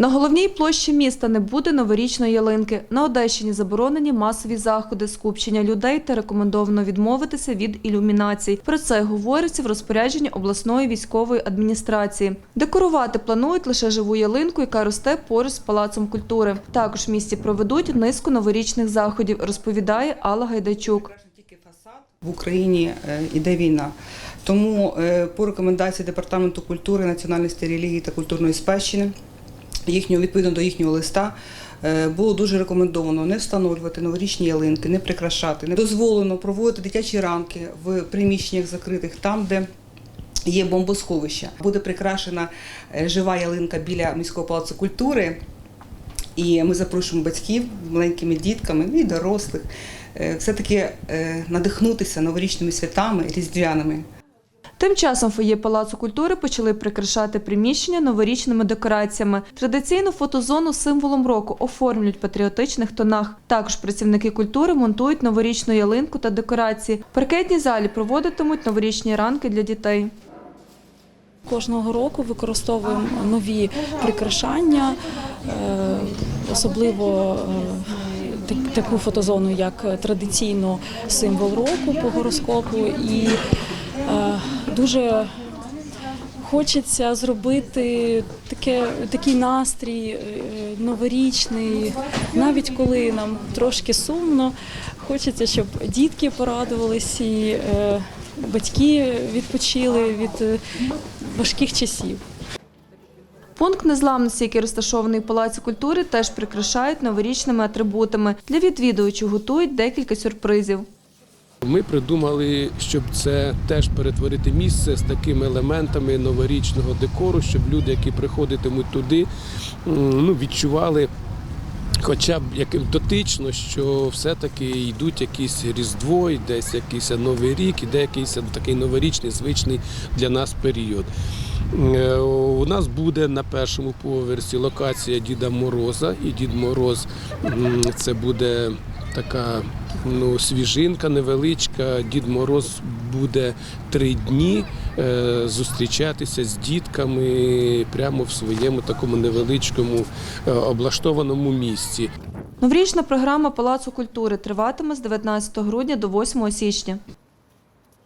На головній площі міста не буде новорічної ялинки. На Одещині заборонені масові заходи, скупчення людей та рекомендовано відмовитися від ілюмінацій. Про це говориться в розпорядженні обласної військової адміністрації. Декорувати планують лише живу ялинку, яка росте поруч з палацом культури. Також в місті проведуть низку новорічних заходів, розповідає Алла Гайдачук. В Україні е, іде війна. Тому е, по рекомендації Департаменту культури, національності, релігії та культурної спадщини, їхнього відповідно до їхнього листа. е, Було дуже рекомендовано не встановлювати новорічні ялинки, не прикрашати. Не дозволено проводити дитячі ранки в приміщеннях закритих, там, де є бомбосховища. Буде прикрашена е, жива ялинка біля міського палацу культури. І ми запрошуємо батьків маленькими дітками, ну і дорослих, е, все-таки надихнутися новорічними святами різдвяними. Тим часом фоє Палацу культури почали прикрашати приміщення новорічними декораціями. Традиційну фотозону символом року оформлюють в патріотичних тонах. Також працівники культури монтують новорічну ялинку та декорації. В паркетній залі проводитимуть новорічні ранки для дітей. Кожного року використовуємо нові прикрашання, е, особливо е, таку фотозону, як традиційно символ року по гороскопу. І дуже хочеться зробити таке, такий настрій е, новорічний, навіть коли нам трошки сумно. Хочеться, щоб дітки порадувалися і е, батьки відпочили від е, важких часів. Пункт незламності, який розташований в Палаці культури, теж прикрашають новорічними атрибутами. Для відвідувачів готують декілька сюрпризів. Ми придумали, щоб це теж перетворити місце з такими елементами новорічного декору, щоб люди, які приходитимуть туди, ну, відчували. Хоча б яким дотично, що все-таки йдуть якісь Різдво, десь якийсь Новий рік, іде якийсь такий новорічний, звичний для нас період. Е, У нас буде на першому поверсі локація Діда Мороза, і Дід Мороз це буде така ну, свіжинка невеличка. Дід Мороз буде три дні е, зустрічатися з дітками прямо в своєму такому невеличкому е, облаштованому місці. Новорічна програма Палацу культури триватиме з 19 грудня до 8 січня.